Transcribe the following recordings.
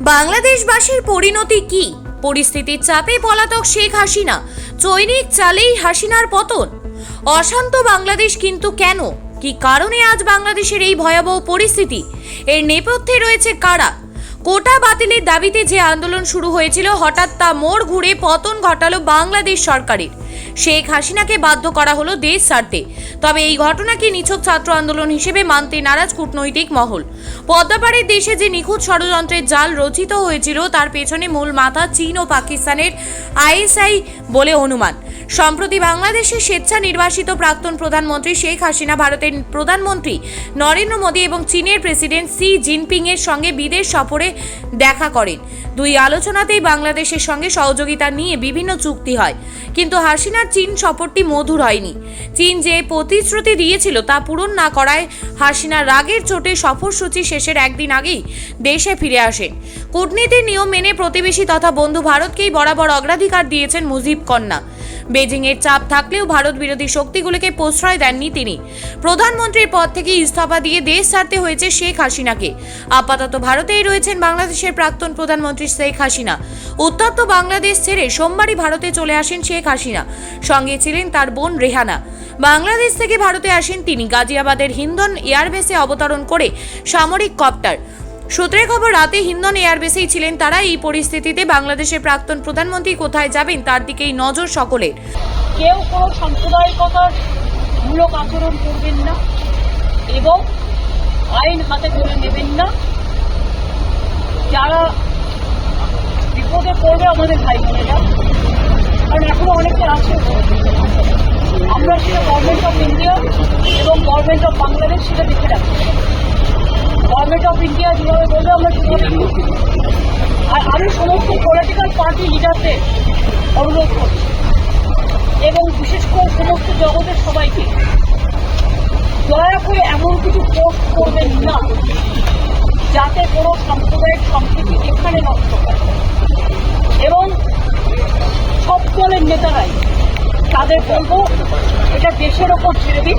বাংলাদেশবাসীর পরিণতি কি? পরিস্থিতির চাপে পলাতক শেখ হাসিনা। চৈনিক চালেই হাসিনার পতন। অশান্ত বাংলাদেশ কিন্তু কেন? কি কারণে আজ বাংলাদেশের এই ভয়াবহ পরিস্থিতি? এর নেপথ্যে রয়েছে কারা? কোটা বাতিলের দাবিতে যে আন্দোলন শুরু হয়েছিল, হঠাৎ তা মোড় ঘুরে পতন ঘটালো বাংলাদেশ সরকারের। শেখ হাসিনাকে বাধ্য করা হলো দেশ ছাড়তে। তবে এই ঘটনাকে নিছক ছাত্র আন্দোলন হিসেবে মানতে নারাজ কূটনৈতিক মহল। পদ্মাপাড়ের দেশে যে নিখুঁত ষড়যন্ত্রের জাল রচিত হয়েছিল, তার পেছনে মূল মাথা চীন ও পাকিস্তানের আইএসআই বলে অনুমান। সম্প্রতি বাংলাদেশের স্বেচ্ছা নির্বাসিত প্রাক্তন প্রধানমন্ত্রী শেখ হাসিনা, ভারতের প্রধানমন্ত্রী নরেন্দ্র মোদী এবং চীনের প্রেসিডেন্ট সি জিনপিং এর সঙ্গে বিদেশ সফরে দেখা করেন। দুই আলোচনাতেই বাংলাদেশের সঙ্গে সহযোগিতা নিয়ে বিভিন্ন চুক্তি হয়। কিন্তু হাসিনার চীন সফরটি মধুর হয়নি। চীন যে প্রতিশ্রুতি দিয়েছিল তা পূরণ না করায় হাসিনা রাগের চোটে সফরসূচি শেষের একদিন আগেই দেশে ফিরে আসেন। কূটনীতির নিয়ম মেনে প্রতিবেশী তথা বন্ধু ভারতকেই বরাবর অগ্রাধিকার দিয়েছেন মুজিব কন্যা। বেজিংয়ের চাপ থাকলেও ভারত বিরোধী শক্তিগুলোকে প্রশ্রয় দেননি তিনি। প্রধানমন্ত্রীর পদ থেকে ইস্তফা দিয়ে দেশ ছাড়তে হয়েছে শেখ হাসিনাকে। আপাতত ভারতেই রয়েছেন বাংলাদেশের প্রাক্তন প্রধানমন্ত্রী শেখ হাসিনা। উত্তপ্ত বাংলাদেশ ছেড়ে সোমবারই ভারতে চলে আসেন শেখ হাসিনা। সঙ্গে ছিলেন তার বোন রেহানা। বাংলাদেশ থেকে ভারতে আসেন তিনি। গাজিয়াবাদের হিন্দন এয়ারবেসে অবতরণ করে সামরিক কপ্টার। সূত্রের খবর, রাতে হিন্দন এয়ারবেসেই ছিলেন তারা। এই পরিস্থিতিতে বাংলাদেশের প্রাক্তন প্রধানমন্ত্রী কোথায় যাবেন, তার দিকেই নজর সকলের। কেউ কোনো সাম্প্রদায়িকতার মূলক আচরণ করবেন না এবং আইন হাতে তুলে নেবেন না। যারা বিপদে পড়বে আমাদের ভাই বোনেরা, কারণ এখনও অনেকে আছে। আমরা সেটা গভর্নমেন্ট অফ ইন্ডিয়া এবং গভর্নমেন্ট অফ বাংলাদেশ সেটা দেখে রাখছি। গভর্নমেন্ট অফ ইন্ডিয়া যেভাবে বলবে, আমরা সেভাবে। আর আমি সমস্ত পলিটিক্যাল পার্টি লিডারদের অনুরোধ করছি। এবং বিশেষ করে সমস্ত জগতের সবাইকে। দয়া করে এমন কিছু পোস্ট করবেন না, যাতে কোনো সাম্প্রদায়িক সম্প্রীতি এখানে নষ্ট হয়। এবং সব দলের নেতারাই তাদের বলব, এটা দেশের ওপর ছেড়ে দিন।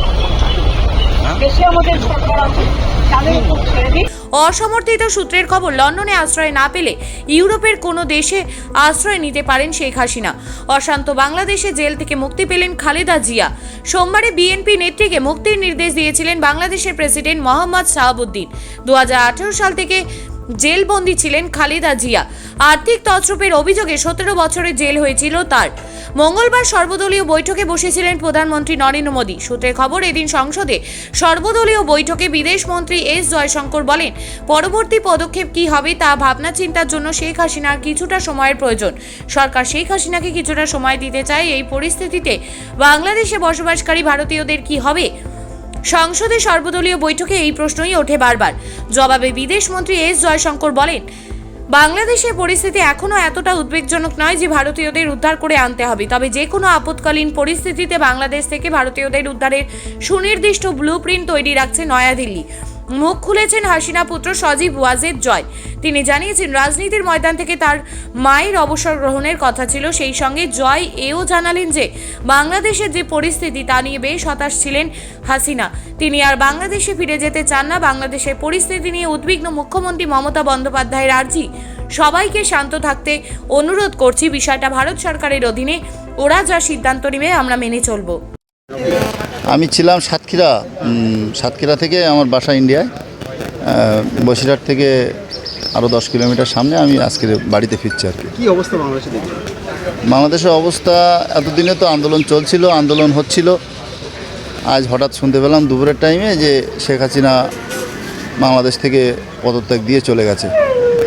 দেশে আমাদের সরকার আছে তাদের উপর ছেড়ে দিন অসমর্থিত সূত্রের খবর লন্ডনে আশ্রয় না পেলে ইউরোপের কোনো দেশে আশ্রয় নিতে পারেন শেখ হাসিনা। অশান্ত বাংলাদেশে জেল থেকে মুক্তি পেলেন খালেদা জিয়া। সোমবারে বিএনপি নেত্রীকে মুক্তির নির্দেশ দিয়েছিলেন বাংলাদেশের প্রেসিডেন্ট মোহাম্মদ শাহাবুদ্দিন। দু হাজার আঠেরো সাল থেকে জেলবন্দি ছিলেন খালেদা জিয়া। আর্থিক তছরূপের অভিযোগে সতেরো বছরের জেল হয়েছিল তার। মঙ্গলবার সর্বদলীয় বৈঠকে বসেছিলেন প্রধানমন্ত্রী নরেন্দ্র মোদী। সূত্রের খবর, এদিন সংসদে সর্বদলীয় বৈঠকে বিদেশ মন্ত্রী এস জয়শঙ্কর বলেন, পরবর্তী পদক্ষেপ কি হবে তা ভাবনা চিন্তার জন্য শেখ হাসিনার কিছুটা সময়ের প্রয়োজন। সরকার শেখ হাসিনাকে কিছুটা সময় দিতে চায় এই পরিস্থিতিতে। বাংলাদেশে বসবাসকারী ভারতীয়দের কি হবে? সংসদে সর্বদলীয় বৈঠকে এই প্রশ্নই ওঠে বারবার। জবাবে বিদেশমন্ত্রী এস জয়শঙ্কর বলেন, বাংলাদেশের পরিস্থিতি এখনও এতটা উদ্বেগজনক নয় যে ভারতীয়দের উদ্ধার করে আনতে হবে। তবে যে কোনো আপৎকালীন পরিস্থিতিতে বাংলাদেশ থেকে ভারতীয়দের উদ্ধারের সুনির্দিষ্ট ব্লু প্রিন্ট তৈরি রাখছে নয়াদিল্লি। মুখ খুলেছেন হাসিনা পুত্র সজীব ওয়াজেদ জয়। তিনি জানিয়েছেন, রাজনীতির ময়দান থেকে তার মায়ের অবসর গ্রহণের কথা ছিল। সেই সঙ্গে জয় এও জানালেন যে, বাংলাদেশের যে পরিস্থিতি তা নিয়ে বেশ হতাশ ছিলেন হাসিনা। তিনি আর বাংলাদেশে ফিরে যেতে চান না। বাংলাদেশের পরিস্থিতি নিয়ে উদ্বিগ্ন মুখ্যমন্ত্রী মমতা বন্দ্যোপাধ্যায়ের আর্জি। সবাইকে শান্ত থাকতে অনুরোধ করছি। বিষয়টা ভারত সরকারের অধীনে ওরা যা সিদ্ধান্ত নেবে আমরা মেনে চলবো। আমি ছিলাম সাতক্ষীরা সাতক্ষীরা থেকে আমার বাসা ইন্ডিয়ায়। বসিরহাট থেকে আরও দশ কিলোমিটার সামনে আমি আজকে বাড়িতে ফিরছি আর কি। অবস্থা বাংলাদেশে বাংলাদেশের অবস্থা এতদিনে তো আন্দোলন চলছিল আন্দোলন হচ্ছিল। আজ হঠাৎ শুনতে পেলাম দুপুরের টাইমে যে শেখ হাসিনা বাংলাদেশ থেকে পদত্যাগ দিয়ে চলে গেছে।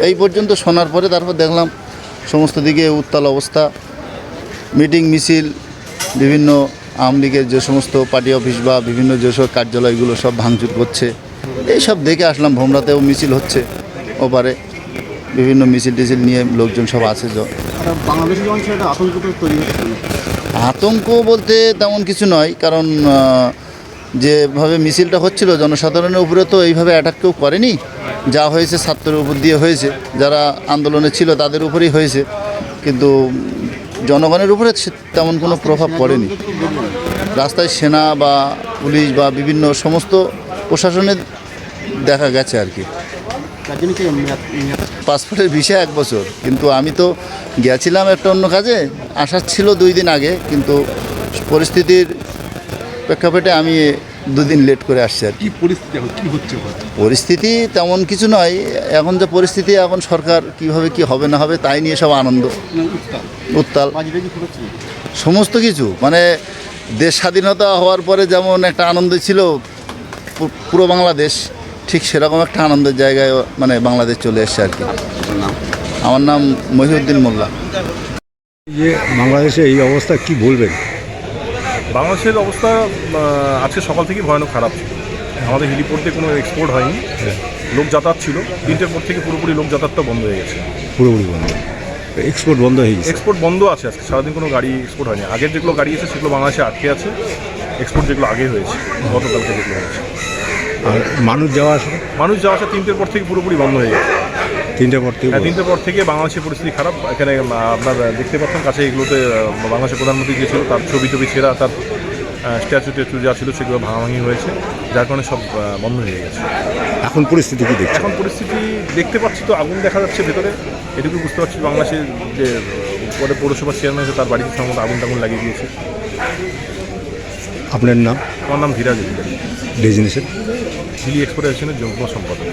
এই পর্যন্ত শোনার পরে তারপর দেখলাম সমস্ত দিকে উত্তাল অবস্থা। মিটিং মিছিল বিভিন্ন আওয়ামী লীগের যে সমস্ত পার্টি অফিস বা বিভিন্ন যেসব কার্যালয়গুলো সব ভাঙচুর করছে এইসব দেখে আসলাম ভোমরাতেও মিছিল হচ্ছে ওপারে। বিভিন্ন মিছিল টিছিল নিয়ে লোকজন সব আছে হচ্ছে। আতঙ্ক বলতে তেমন কিছু নয় কারণ যেভাবে মিছিলটা হচ্ছিল জনসাধারণের উপরে তো এইভাবে অ্যাটাক কেউ করেনি। যা হয়েছে ছাত্রের উপর দিয়ে হয়েছে যারা আন্দোলনে ছিল তাদের উপরেই হয়েছে। কিন্তু জনগণের উপরে তেমন কোনো প্রভাব পড়েনি। রাস্তায় সেনা বা পুলিশ বা বিভিন্ন সমস্ত প্রশাসনের দেখা গেছে আর কি। পাসপোর্টের ভিসা এক বছর, কিন্তু আমি তো গেছিলাম একটা অন্য কাজে, আসার ছিল দুই দিন আগে, কিন্তু পরিস্থিতির প্রেক্ষাপটে আমি দুদিন লেট করে আসছে আর কি। পরিস্থিতি এখন? কি হচ্ছে পরিস্থিতি তেমন কিছু নয়। এখন যে পরিস্থিতি এখন সরকার কীভাবে কি হবে না হবে তাই নিয়ে সব আনন্দ। উত্তাল। সমস্ত কিছু। মানে দেশ স্বাধীনতা হওয়ার পরে যেমন একটা আনন্দ ছিল পুরো বাংলাদেশ ঠিক সেরকম একটা আনন্দের জায়গায় মানে বাংলাদেশ চলে এসছে আর কি। আমার নাম মহিউদ্দিন মোল্লা। যে বাংলাদেশে এই অবস্থা কি বলবেন? বাংলাদেশের অবস্থা আজকে সকাল থেকেই ভয়ানক খারাপ। ছিল আমাদের হেলিপোর্টে কোনো এক্সপোর্ট হয়নি। লোক যাতায়াত ছিল। তিনটের পর থেকে পুরোপুরি লোক যাতায়াতটা বন্ধ হয়ে গেছে। পুরোপুরি বন্ধ। এক্সপোর্ট বন্ধ হয়ে গেছে। এক্সপোর্ট বন্ধ আছে আজকে। সারাদিন কোনো গাড়ি এক্সপোর্ট হয়নি। আগের যেগুলো গাড়ি আছে সেগুলো বাংলাদেশে আটকে আছে। এক্সপোর্ট যেগুলো আগে হয়েছে গতকালকে যেগুলো হয়েছে। আর মানুষ যাওয়া আসা? মানুষ যাওয়া আসা তিনটের পর থেকে পুরোপুরি বন্ধ হয়ে গেছে। তিনটে পর থেকে হ্যাঁ বন্ধ। পর থেকে বাংলাদেশের পরিস্থিতি খারাপ। এখানে আপনার দেখতে পাচ্ছেন কাছে এগুলোতে বাংলাদেশের প্রধানমন্ত্রী যে ছিল তার ছবি টবি ছেঁড়া তার স্ট্যাচু ট্যাচু যা ছিল সেগুলো ভাঙাভাঙি হয়েছে যার কারণে সব বন্ধ হয়ে গেছে। এখন পরিস্থিতি কি দেখছেন? এখন পরিস্থিতি দেখতে পাচ্ছি তো আগুন দেখা যাচ্ছে ভেতরে। এটুকু বুঝতে পারছি বাংলাদেশের যে পরে পৌরসভার চেয়ারম্যান আছে তার বাড়িতে সম্ভবত আগুন টাগুন লাগিয়ে দিয়েছে। আপনার নাম? আমার নাম ধীরাজ। অধিকারী ডেজিনেশন হিলি এক্সপোর্টেশনের যুগ্ম সম্পাদক।